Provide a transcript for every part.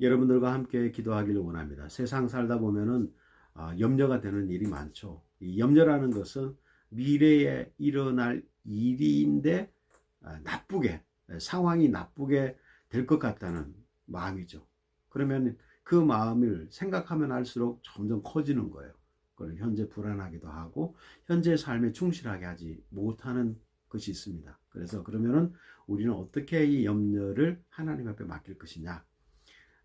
여러분들과 함께 기도하기를 원합니다. 세상 살다 보면은 아, 염려가 되는 일이 많죠. 이 염려라는 것은 미래에 일어날 일인데 아, 나쁘게 상황이 나쁘게 될 것 같다는 마음이죠. 그러면 그 마음을 생각하면 할수록 점점 커지는 거예요. 그리고 현재 불안하기도 하고 현재 삶에 충실하게 하지 못하는 것이 있습니다. 그래서 그러면은 우리는 어떻게 이 염려를 하나님 앞에 맡길 것이냐?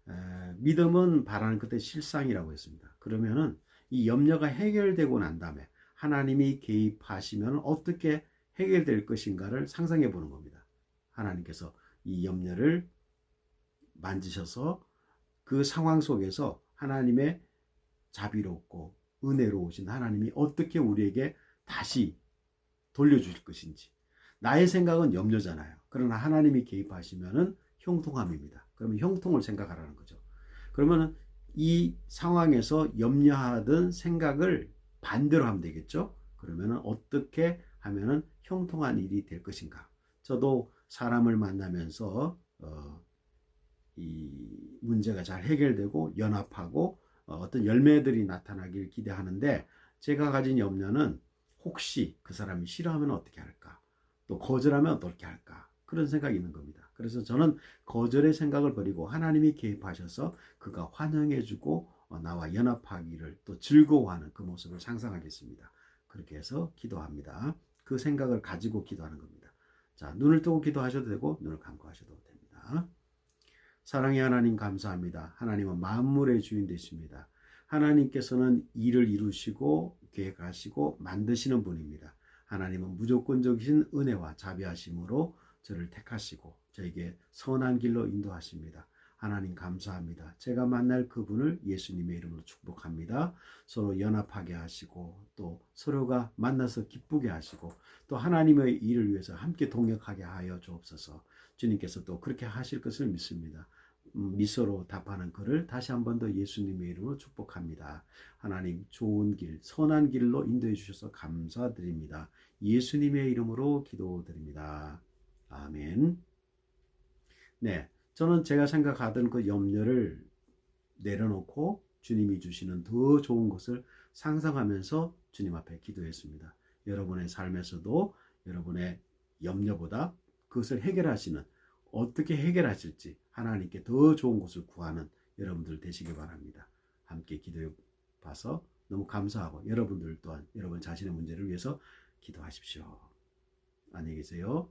에, 믿음은 바라는 끝의 실상이라고 했습니다. 그러면은 이 염려가 해결되고 난 다음에 하나님이 개입하시면 어떻게 해결될 것인가를 상상해 보는 겁니다. 하나님께서 이 염려를 만지셔서 그 상황 속에서 하나님의 자비롭고 은혜로우신 하나님이 어떻게 우리에게 다시 돌려주실 것인지. 나의 생각은 염려잖아요. 그러나 하나님이 개입하시면은 형통함입니다. 그러면 형통을 생각하라는 거죠. 그러면은 이 상황에서 염려하던 생각을 반대로 하면 되겠죠. 그러면은 어떻게 하면은 형통한 일이 될 것인가. 저도 사람을 만나면서 어, 이 문제가 잘 해결되고 연합하고 어, 어떤 열매들이 나타나길 기대하는데 제가 가진 염려는 혹시 그 사람이 싫어하면 어떻게 할까? 또 거절하면 어떻게 할까? 그런 생각이 있는 겁니다. 그래서 저는 거절의 생각을 버리고 하나님이 개입하셔서 그가 환영해주고 어, 나와 연합하기를 또 즐거워하는 그 모습을 상상하겠습니다. 그렇게 해서 기도합니다. 그 생각을 가지고 기도하는 겁니다. 자, 눈을 뜨고 기도하셔도 되고 눈을 감고 하셔도 됩니다. 사랑의 하나님 감사합니다. 하나님은 만물의 주인 되십니다. 하나님께서는 일을 이루시고 계획하시고 만드시는 분입니다. 하나님은 무조건적이신 은혜와 자비하심으로 저를 택하시고 저에게 선한 길로 인도하십니다. 하나님 감사합니다. 제가 만날 그분을 예수님의 이름으로 축복합니다. 서로 연합하게 하시고 또 서로가 만나서 기쁘게 하시고 또 하나님의 일을 위해서 함께 동역하게 하여 주옵소서. 주님께서 또 그렇게 하실 것을 믿습니다. 음, 미소로 답하는 그를 다시 한 번 더 예수님의 이름으로 축복합니다. 하나님 좋은 길, 선한 길로 인도해 주셔서 감사드립니다. 예수님의 이름으로 기도드립니다. 아멘. 네, 저는 제가 생각하던 그 염려를 내려놓고 주님이 주시는 더 좋은 것을 상상하면서 주님 앞에 기도했습니다. 여러분의 삶에서도 여러분의 염려보다 그것을 해결하시는 어떻게 해결하실지 하나님께 더 좋은 것을 구하는 여러분들 되시기 바랍니다. 함께 기도해 봐서 너무 감사하고 여러분들 또한 여러분 자신의 문제를 위해서 기도하십시오. 안녕히 계세요.